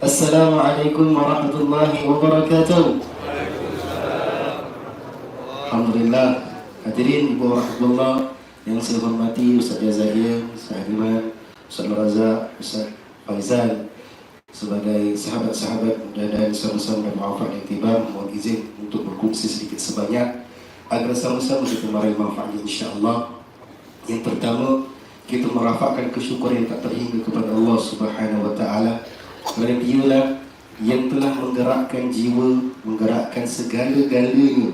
Assalamualaikum warahmatullahi wabarakatuh. Alhamdulillah. Hadirin Ibu Rahmatullah yang saya hormati Ustaz Jazahir, Ustaz Iman, Ustaz Razak, Ustaz Faizal sebagai sahabat-sahabat dan sama-sama dan maafat yang tiba mohon izin untuk berkongsi sedikit sebanyak agar sama-sama kita meraih manfaat insya-Allah. Yang pertama, kita merafakkan kesyukuran yang tak terhingga kepada Allah Subhanahu wa taala kerana dialah yang telah menggerakkan jiwa, menggerakkan segala-galanya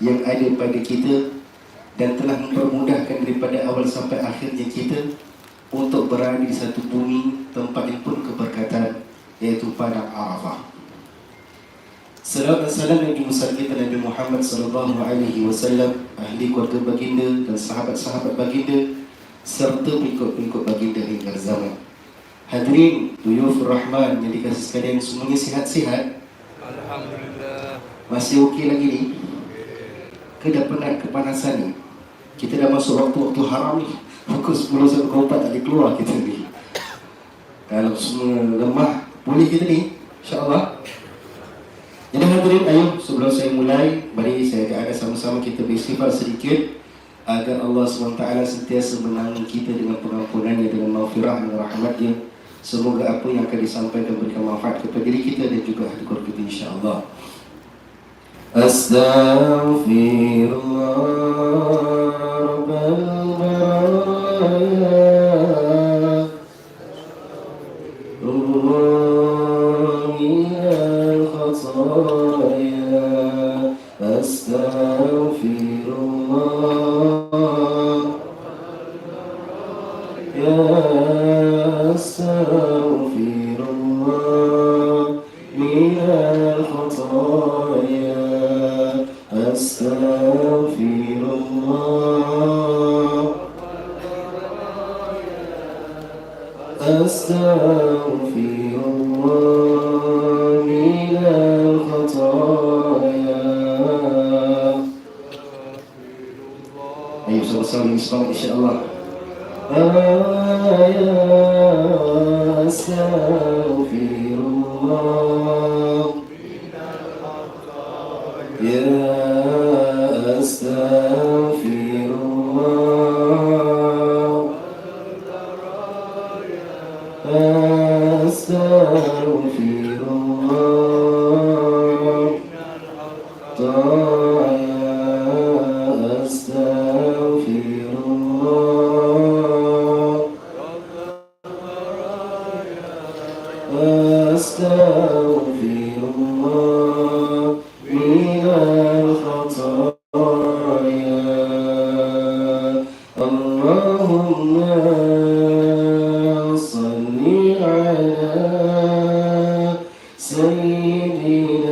yang ada pada kita dan telah mempermudahkan daripada awal sampai akhirnya kita untuk berada di satu bumi tempat yang penuh keberkatan iaitu padang Arafah. Salam dan salam yang dimusal kita Nabi Muhammad sallallahu alaihi wasallam, ahli keluarga baginda dan sahabat-sahabat baginda serta pengikut-pengikut baginda hingga zaman. Hadirin Duyuf Rahman yang dikasih sekalian semuanya sihat-sihat Alhamdulillah. Masih okey lagi ni? Ke dah penat kepanasan ni? Kita dah masuk waktu-waktu haram ni Pukul 10 sampai pukul 4 tak boleh keluar kita ni Kalau semua lemah Boleh kita ni InsyaAllah Jadi hadirin ayo sebelum saya mulai Mari saya akan sama-sama kita beristighfar sedikit Agar Allah SWT sentiasa menanggung kita dengan pengampunannya Dengan maghfirah dan rahmatnya Semoga apa yang akan disampaikan berikan manfaat kepada diri kita dan juga keluarga kita insya-Allah. Astaghfirullah. أستغفر الله سيدنا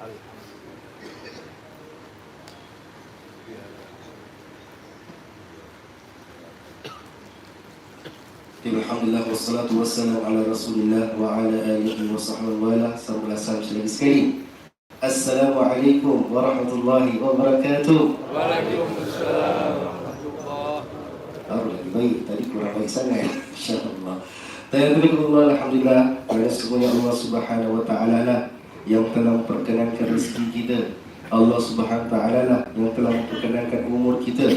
الحمد لله والصلاة والسلام على رسول الله وعلى آله وصحبه وآله سبب الأسلام شديد السلام عليكم ورحمة الله وبركاته وعليكم السلام ورحمة الله أرلي بي تاريك ورحمة سنة إن شاء الله طيب الحمد لله ورسول الله سبحانه وتعالى yang telah memperkenankan rezeki kita. Allah Subhanahu taala lah yang telah memperkenankan umur kita.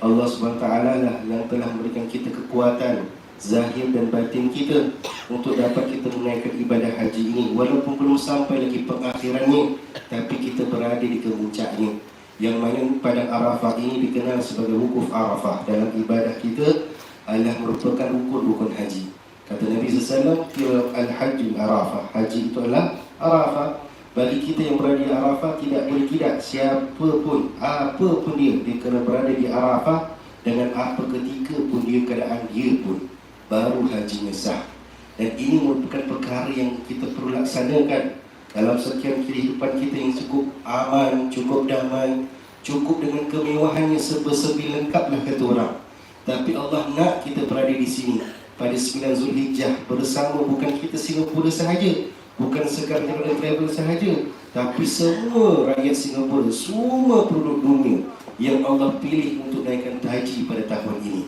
Allah Subhanahu taala lah yang telah memberikan kita kekuatan zahir dan batin kita untuk dapat kita menunaikan ibadah haji ini walaupun belum sampai lagi pengakhirannya tapi kita berada di kemuncaknya yang mana padang Arafah ini dikenal sebagai wukuf Arafah dalam ibadah kita adalah merupakan rukun-rukun haji. Kata Nabi SAW, kira al-hajj Arafah. Haji itu adalah Arafah. Bagi kita yang berada di Arafah tidak boleh tidak siapa pun, apa pun dia, dia kena berada di Arafah dengan apa ketika pun dia keadaan dia pun baru hajinya sah. Dan ini merupakan perkara yang kita perlu laksanakan dalam sekian kehidupan kita yang cukup aman, cukup damai, cukup dengan kemewahannya serba-serbi lengkaplah kata orang. Tapi Allah nak kita berada di sini pada 9 Zulhijjah bersama bukan kita Singapura sahaja, bukan sekadar travel travel sahaja, tapi semua rakyat Singapura, semua penduduk dunia yang Allah pilih untuk naikkan haji pada tahun ini.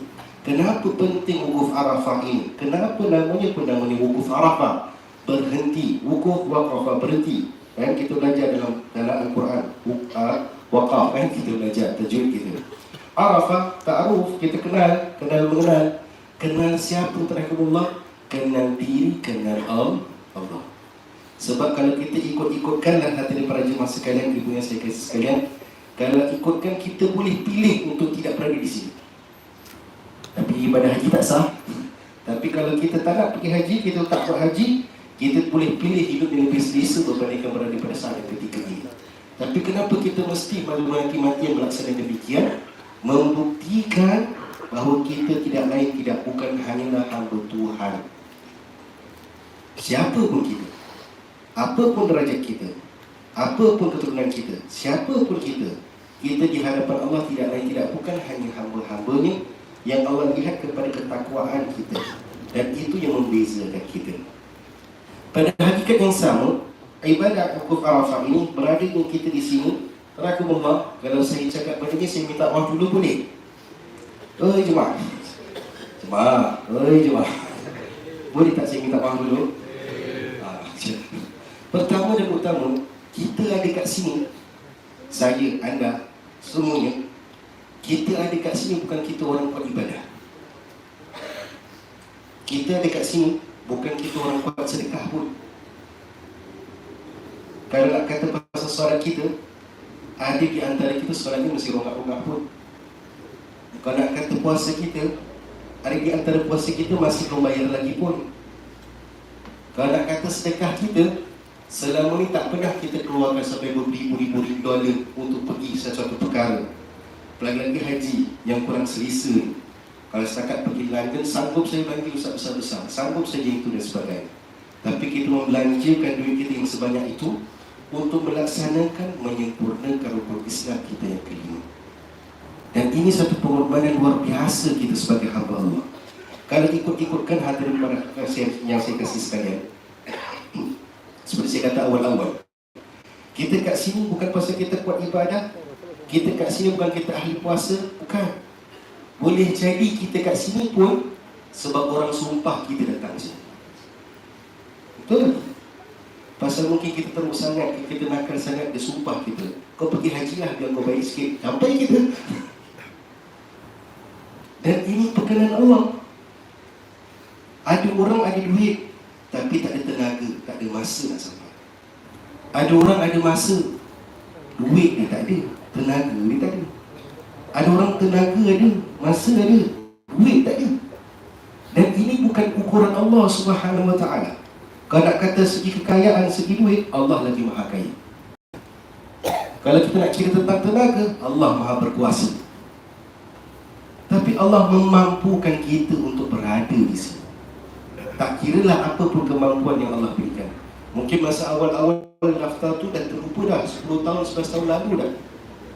Kenapa penting wukuf Arafah ini? Kenapa namanya pun namanya wukuf Arafah? Berhenti, wukuf waqafah berhenti. Kan kita belajar dalam dalam Al-Quran, Wuk- ah, waqaf kan kita belajar tajwid kita. Arafah, ta'aruf, kita kenal, kenal mengenal. Kenal siapa terakhir Allah? Kenal diri, kenal Allah. Sebab kalau kita ikut-ikutkanlah hati para jemaah sekalian, ibu yang saya kasih sekalian, kalau ikutkan kita boleh pilih untuk tidak berada di sini. Tapi ibadah haji tak sah. Tapi kalau kita tak nak pergi haji, kita tak buat haji, kita boleh pilih hidup yang lebih selesa berbandingkan berada pada saat yang ketika ini. Tapi kenapa kita mesti malu mati-matian melaksanakan demikian? Membuktikan bahawa kita tidak lain tidak bukan hanyalah hamba Tuhan. Siapa pun kita, apapun derajat kita, apapun keturunan kita, siapa pun kita, kita di hadapan Allah tidak lain tidak bukan hanya hamba-hambanya yang Allah lihat kepada ketakwaan kita dan itu yang membezakan kita. Pada hakikat yang sama, ibadat wukuf Arafah ini berada dengan kita di sini. Rakumullah, kalau saya cakap pada dia, saya minta maaf dulu boleh? Oi jemaah. Jemaah, oi jemaah. Boleh tak saya minta maaf dulu? Pertama dan utama, kita ada kat sini, saya, anda, semuanya, kita ada kat sini bukan kita orang buat ibadah. Kita ada kat sini bukan kita orang buat sedekah pun. Kalau nak kata pasal solat kita, ada di antara kita ni mesti rongak-rongak pun. Kalau nak kata puasa kita, ada di antara puasa kita masih belum bayar lagi pun. Kalau nak kata sedekah kita, selama ni tak pernah kita keluarkan sampai beribu-ribu dolar untuk pergi sesuatu perkara. Pelagi-lagi haji yang kurang selesa ni. Kalau setakat pergi London, sanggup saya belanja usah besar-besar. Sanggup saja itu dan sebagainya. Tapi kita membelanjakan duit kita yang sebanyak itu untuk melaksanakan, menyempurnakan rukun Islam kita yang kelima. Dan ini satu pengorbanan luar biasa kita sebagai hamba Allah. Kalau ikut-ikutkan hadirin yang saya kasih sekalian. Saya kata awal-awal. Kita kat sini bukan pasal kita kuat ibadah. Kita kat sini bukan kita ahli puasa. Bukan. Boleh jadi kita kat sini pun sebab orang sumpah kita datang sini. Betul? Pasal mungkin kita teruk sangat, kita nakal sangat, dia sumpah kita. Kau pergi haji lah biar kau baik sikit. Sampai kita. Dan ini perkenan Allah. Ada orang ada duit, tapi tak ada tenaga, tak ada masa nak sampai. Ada orang ada masa, duit dia tak ada, tenaga dia tak ada. Ada orang tenaga ada, masa ada, duit tak ada. Dan ini bukan ukuran Allah Subhanahu Wa Taala. Kalau nak kata segi kekayaan, segi duit, Allah lagi maha kaya. Kalau kita nak cerita tentang tenaga, Allah maha berkuasa. Tapi Allah memampukan kita untuk berada di sini. Tak kiralah apa pun kemampuan yang Allah berikan. Mungkin masa awal-awal daftar tu dah terlupa dah 10 tahun, 11 tahun lalu dah.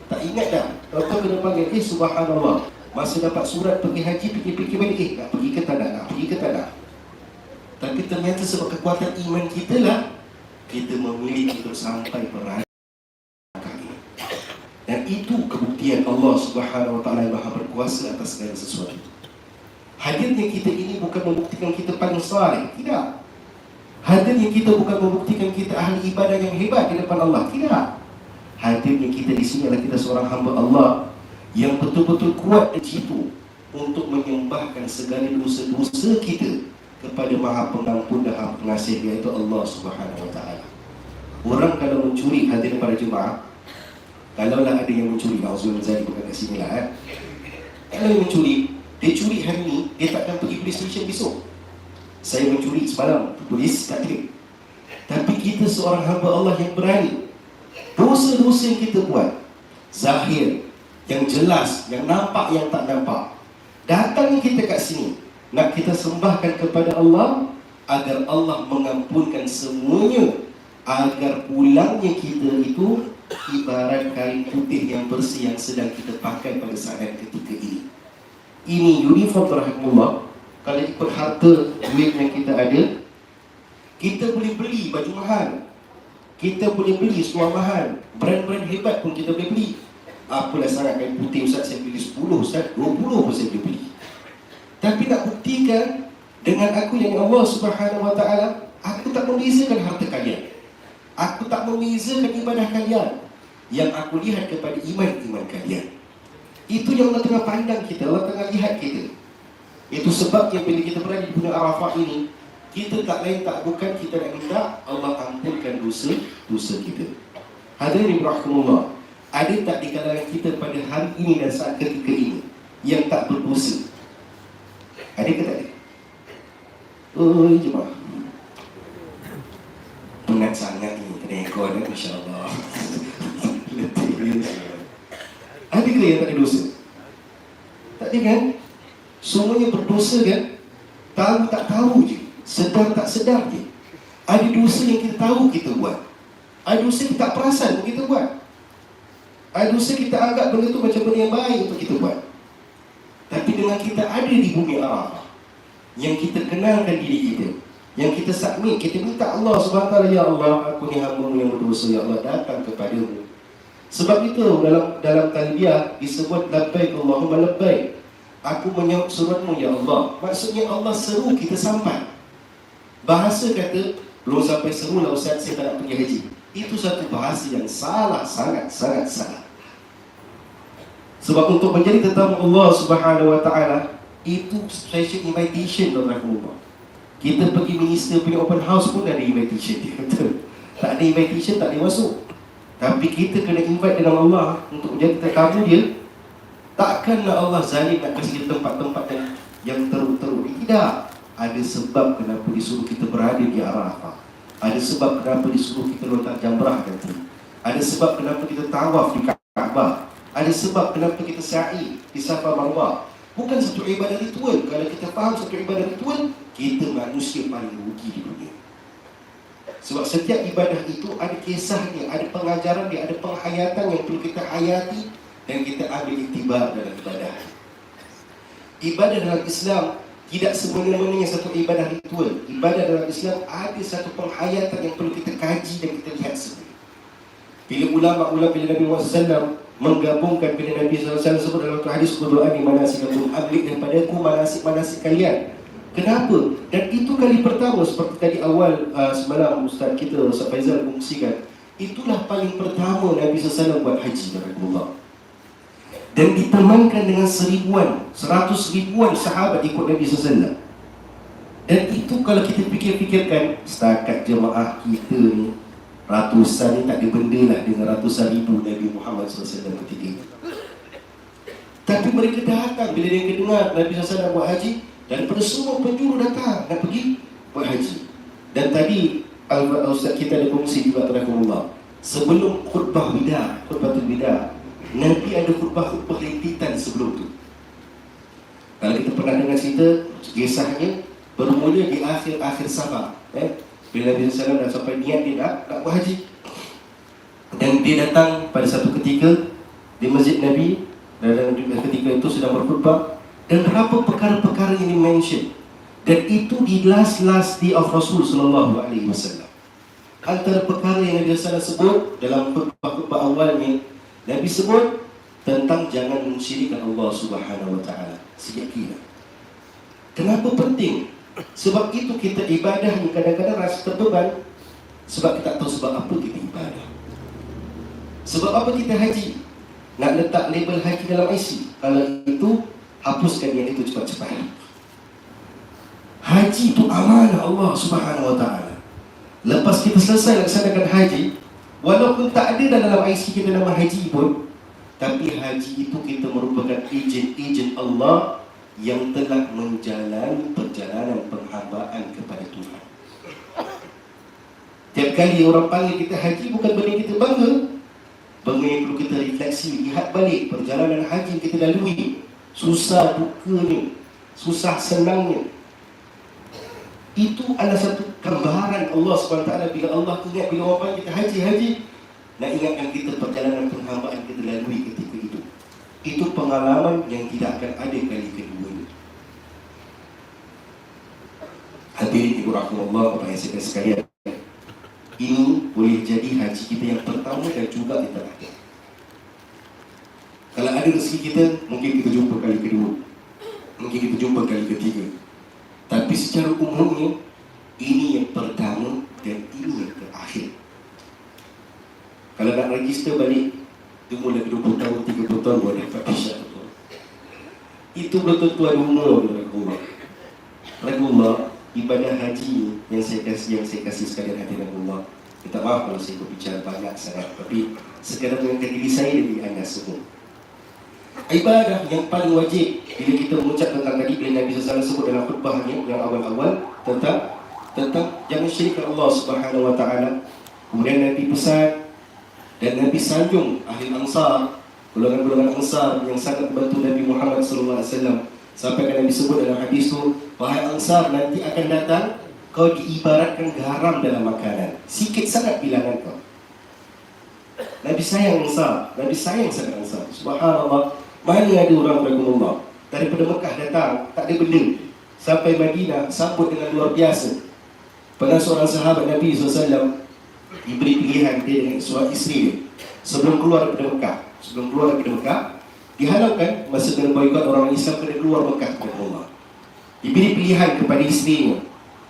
Tak ingat dah. Lepas kena panggil, eh subhanallah. Masa dapat surat pergi haji, fikir-fikir balik, eh nak pergi ke tak nak, pergi ke tak nak. Tapi ternyata sebab kekuatan iman kita lah, kita memilih untuk sampai berada. Dan itu kebuktian Allah Subhanahu Wa Taala yang Maha berkuasa atas segala sesuatu. Hadirnya kita ini bukan membuktikan kita paling saleh, tidak. Hadirnya kita bukan membuktikan kita ahli ibadah yang hebat di depan Allah, tidak. Hadirnya kita di sini adalah kita seorang hamba Allah yang betul-betul kuat di situ untuk menyembahkan segala dosa-dosa kita kepada Maha Pengampun dan Maha Pengasih iaitu Allah Subhanahu Wa Taala. Orang kalau mencuri hadirin para jemaah, kalaulah ada yang mencuri, Auzubillah Zali bukan kat sini lah eh. Kalau yang mencuri, dia curi hari ni, dia takkan pergi polis station besok. Saya mencuri semalam, polis tak ada. Tapi kita seorang hamba Allah yang berani. Dosa-dosa yang kita buat, zahir, yang jelas, yang nampak, yang tak nampak. Datang kita kat sini, nak kita sembahkan kepada Allah agar Allah mengampunkan semuanya agar pulangnya kita itu ibarat kain putih yang bersih yang sedang kita pakai pada saat ketika ini. Ini uniform rahimullah. Kalau ikut harta duit yang kita ada, kita boleh beli baju mahal. Kita boleh beli seluar mahal. Brand-brand hebat pun kita boleh beli. Apalah sangat kain putih Ustaz, saya beli 10 Ustaz, 20 pun saya boleh beli. Tapi nak buktikan dengan aku yang Allah Subhanahu Wa Taala, aku tak membezakan harta kalian. Aku tak membezakan ibadah kalian. Yang aku lihat kepada iman-iman kalian. Itu yang Allah tengah pandang kita, Allah tengah lihat kita. Itu sebabnya bila kita berada di Gunung Arafah ini, kita tak lain tak bukan kita nak minta Allah ampunkan dosa dosa kita. Hadirin rahimahullah. Ada tak di kalangan kita pada hari ini dan saat ketika ini yang tak berdosa? Ada ke tak ada? Oh, jemaah. Penat sangat ni kena ekor ni, Masya Allah. ada ke yang tak ada dosa? Tak ada kan? Semuanya berdosa kan? Tahu tak tahu je. Sedar tak sedar je. Ada dosa yang kita tahu kita buat. Ada dosa kita tak perasan pun kita buat. Ada dosa kita anggap benda tu macam benda yang baik untuk kita buat. Tapi dengan kita ada di bumi Arab yang kita kenalkan diri kita, yang kita submit, kita minta Allah SWT, Ya Allah, aku ni hamba yang berdosa, Ya Allah, datang kepadamu. Sebab itu dalam dalam talbiyah disebut labbaik Allahumma labbaik. Aku menyahut suratmu ya Allah. Maksudnya Allah seru kita sampai. Bahasa kata belum sampai seru lah Ustaz saya tak nak pergi haji. Itu satu bahasa yang salah sangat sangat salah. Sebab untuk menjadi tetamu Allah Subhanahu Wa Taala itu special invitation tuan-tuan Allah. Kita pergi minister punya open house pun ada invitation dia. Tak ada invitation tak boleh masuk. Tapi kita kena invite dengan Allah untuk menjadi tetamu dia. Takkanlah Allah zalim nak kasih tempat-tempat yang, yang teruk-teruk. Tidak. Ada sebab kenapa disuruh kita berada di Arafah. Ada sebab kenapa disuruh kita lontar jamrah nanti. Ada sebab kenapa kita tawaf di Kaabah. Ada sebab kenapa kita sa'i di Safa Marwah. Bukan satu ibadah ritual. Kalau kita faham satu ibadah ritual, kita manusia paling rugi di dunia. Sebab setiap ibadah itu ada kisah dia, ada pengajaran dia, ada penghayatan yang perlu kita hayati dan kita ambil iktibar dalam ibadah. Ibadah dalam Islam tidak semena-mena satu ibadah ritual. Ibadah dalam Islam ada satu penghayatan yang perlu kita kaji dan kita lihat sendiri. Bila ulama-ulama bila Nabi SAW menggabungkan bila Nabi SAW sebut dalam hadis berdoa di mana sikakum ambil daripada aku manasik-manasik kalian. Kenapa? Dan itu kali pertama seperti tadi awal uh, semalam Ustaz kita Ustaz Faizal kongsikan Itulah paling pertama Nabi SAW buat haji Allah. Dan ditemankan dengan seribuan, seratus ribuan sahabat ikut Nabi SAW Dan itu kalau kita fikir-fikirkan Setakat jemaah kita ni Ratusan ni tak ada benda lah dengan ratusan ribu Nabi Muhammad SAW ketika itu. Tapi mereka datang bila dia dengar Nabi SAW buat haji dan pada semua penjuru datang nak pergi buat haji. Dan tadi Ustaz kita ada kongsi juga Terakumullah Sebelum khutbah bidah, khutbah bidah Nabi ada khutbah-khutbah rintitan sebelum tu. Kalau kita pernah dengar cerita Kisahnya bermula di akhir-akhir sabar eh? Bila Nabi SAW dah sampai niat dia nak, nak haji. Dan dia datang pada satu ketika Di masjid Nabi Dan ketika itu sedang berkhutbah dan berapa perkara-perkara ini mention dan itu di last last day of Rasul wasallam. Antara perkara yang Nabi SAW sebut dalam khutbah-khutbah awalnya Nabi sebut tentang jangan mensyirikkan Allah Subhanahu wa taala. Sejak kira kenapa penting? Sebab itu kita ibadah ni kadang-kadang rasa terbeban. Sebab kita tahu sebab apa kita ibadah. Sebab apa kita haji? Nak letak label haji dalam IC kalau itu hapuskan yang itu cepat-cepat. Haji itu amanah Allah Subhanahu Wa Taala. Lepas kita selesai laksanakan haji, walaupun tak ada dalam IC kita nama haji pun, tapi haji itu kita merupakan ejen-ejen Allah yang telah menjalani perjalanan penghambaan kepada Tuhan. Tiap kali orang panggil kita haji bukan benda kita bangga. Benda yang perlu kita refleksi, lihat balik perjalanan haji kita lalui. Susah dukanya, susah senangnya. Itu adalah satu gambaran Allah SWT bila Allah ingat bila panggil kita haji-haji nak ingatkan kita perjalanan penghambaan kita lalui ketika itu. Itu pengalaman yang tidak akan ada kali kedua ini. Hadirin Ibu Rahmatullah, Bapak yang sekalian. Ini boleh jadi haji kita yang pertama dan juga yang terakhir. Kalau ada rezeki kita, mungkin kita jumpa kali kedua. Mungkin kita jumpa kali ketiga. Tapi secara umumnya, ini yang pertama dan ini yang terakhir. Kalau nak register balik, tunggu lagi 20 tahun, 30 tahun baru dapat pisah betul. Itu tentu ada umur Rasulullah. Rasulullah, ibadah haji yang saya kasih yang saya kasih sekalian hadirin Allah. Minta maaf kalau saya berbicara banyak sangat, tapi sekadar mengangkat diri saya demi anda semua. Ibadah yang paling wajib bila kita mengucap Nabi SAW sebut dalam khutbahnya yang awal-awal tentang tentang jangan syirikkan Allah Subhanahu Wa Taala. Kemudian Nabi pesan dan Nabi sanjung ahli Ansar, golongan-golongan Ansar yang sangat membantu Nabi Muhammad sallallahu alaihi wasallam. Sampai kan Nabi sebut dalam hadis tu, wahai Ansar nanti akan datang kau diibaratkan garam dalam makanan. Sikit sangat bilangan kau. Nabi sayang Ansar, Nabi sayang sangat Ansar. Subhanallah, mana ada orang Rasulullah daripada Mekah datang, tak ada benda. Sampai Madinah sambut dengan luar biasa. Pernah seorang sahabat Nabi SAW diberi pilihan dia dengan seorang isteri dia. Sebelum keluar daripada Mekah. Sebelum keluar daripada Mekah dihalalkan masa dengan boykot orang Islam kena keluar Mekah kepada Allah. Diberi pilihan kepada isterinya.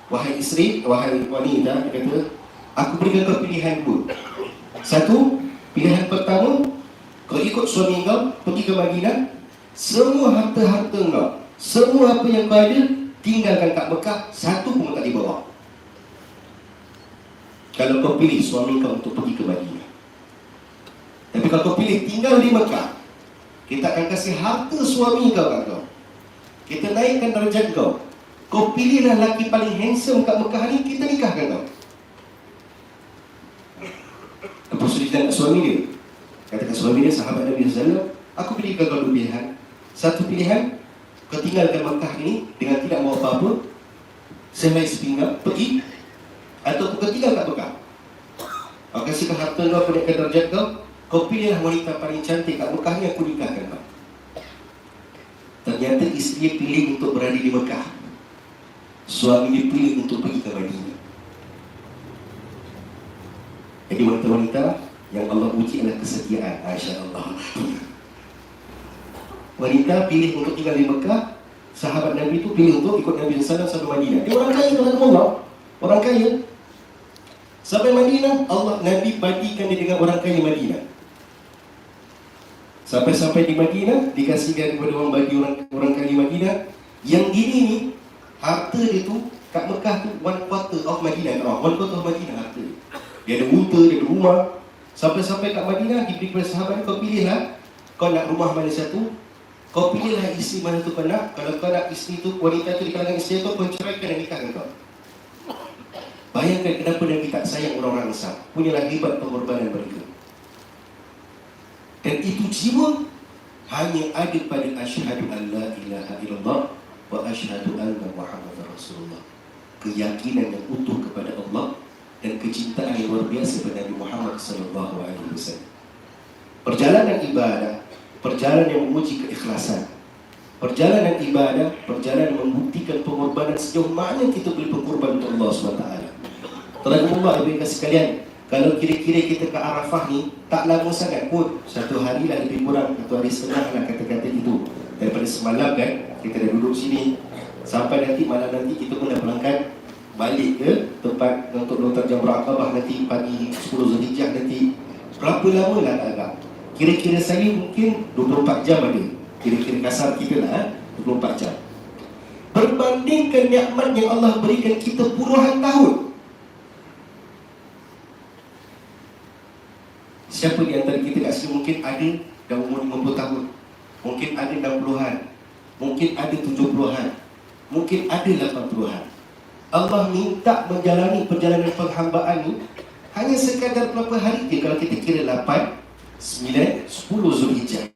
Wahai isteri wahai wanita dia kata aku berikan kau pilihan dua. Satu pilihan pertama kau ikut suami kau pergi ke Madinah semua harta-harta kau semua apa yang kau ada tinggalkan kat Mekah satu pun tak dibawa kalau kau pilih suami kau untuk pergi ke Madinah. Tapi kalau kau pilih tinggal di Mekah, kita akan kasih harta suami kau kat kau. Kita naikkan darjat kau. Kau pilihlah lelaki paling handsome kat Mekah ni, kita nikahkan kau. Sudah kita nak suami dia? Katakan suami dia, sahabat Nabi SAW, aku pilihkan kau pilihan. Satu pilihan, kau tinggalkan Mekah ni dengan tidak mau apa-apa, semai sepinggang, pergi atau kau tinggal kat Mekah Kau kasihkan harta kau Pendekkan darjat kau Kau pilihlah wanita paling cantik kat Mekah ni Aku nikahkan kau. Ternyata isteri pilih untuk berada di Mekah Suami dia pilih untuk pergi ke Madinah. Jadi wanita-wanita Yang Allah uji adalah kesetiaan Masya Allah Wanita pilih untuk tinggal di Mekah Sahabat Nabi itu pilih untuk ikut Nabi SAW sampai Madinah Dia orang kaya tuan Allah Orang kaya Sampai Madinah, Allah Nabi bagikan dia dengan orang kaya Madinah. Sampai-sampai di Madinah, dikasihkan kepada orang bagi orang orang kaya Madinah. Yang gini ni, harta dia tu, kat Mekah tu, one quarter of Madinah. Oh, one quarter of Madinah harta dia. Dia ada unta, dia ada rumah. Sampai-sampai kat Madinah, diberi kepada sahabat, kau pilihlah. Kau nak rumah mana satu, kau pilihlah isteri mana tu kau nak. Kalau kau nak isteri tu, wanita tu di kalangan isteri tu, kau ceraikan dan nikahkan kau. Bayangkan kenapa Nabi tak sayang orang-orang Ansar. Punyalah hebat pengorbanan mereka. Dan itu jiwa hanya ada pada asyhadu an la ilaha illallah wa asyhadu anna muhammadar rasulullah. Keyakinan yang utuh kepada Allah dan kecintaan yang luar biasa kepada Nabi Muhammad wasallam. Perjalanan ibadah, perjalanan yang menguji keikhlasan. Perjalanan ibadah, perjalanan membuktikan pengorbanan sejauh mana kita boleh berkorban untuk Allah SWT. Tuan-tuan ibu kasih sekalian, kalau kira-kira kita ke Arafah ni tak lama sangat pun satu hari lah lebih kurang satu hari setengah lah kata-kata itu daripada semalam kan kita dah duduk sini sampai nanti malam nanti kita pun dah berangkat balik ke tempat untuk nonton jam berakabah nanti pagi 10 Zulhijjah nanti berapa lama lah tak agak kira-kira saya mungkin 24 jam ada kira-kira kasar kita lah 24 jam. Berbandingkan nikmat yang Allah berikan kita puluhan tahun. Siapa di antara kita kat sini mungkin ada dah umur 50 tahun? Mungkin ada 60-an Mungkin ada 70-an Mungkin ada 80-an Allah minta menjalani perjalanan penghambaan ni Hanya sekadar berapa hari je. Kalau kita kira 8, 9, 10 Zulhijjah.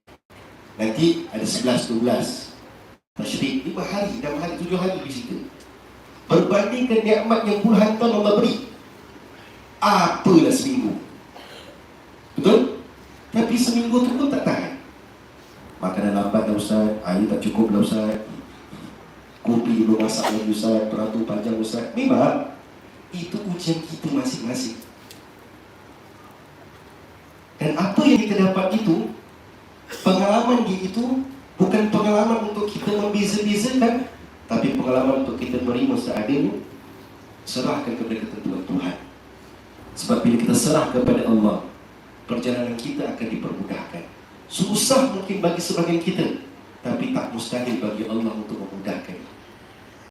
Nanti ada 11, 12. Tasyrik 5 hari, 6 hari, 7 hari di situ. Berbandingkan nikmat yang puluhan tahun Allah beri. Apalah seminggu. Betul? Tapi seminggu tu pun tak tahan. Makanan lambat dah Ustaz, air tak cukup dah Ustaz. Kopi belum masak lagi Ustaz, peratur panjang Ustaz. Memang itu ujian kita masing-masing. Dan apa yang kita dapat itu, pengalaman di itu bukan pengalaman untuk kita membeza-bezakan, tapi pengalaman untuk kita menerima seadanya, serahkan kepada ketentuan Tuhan. Sebab bila kita serah kepada Allah, perjalanan kita akan dipermudahkan. Susah mungkin bagi sebagian kita, tapi tak mustahil bagi Allah untuk memudahkan.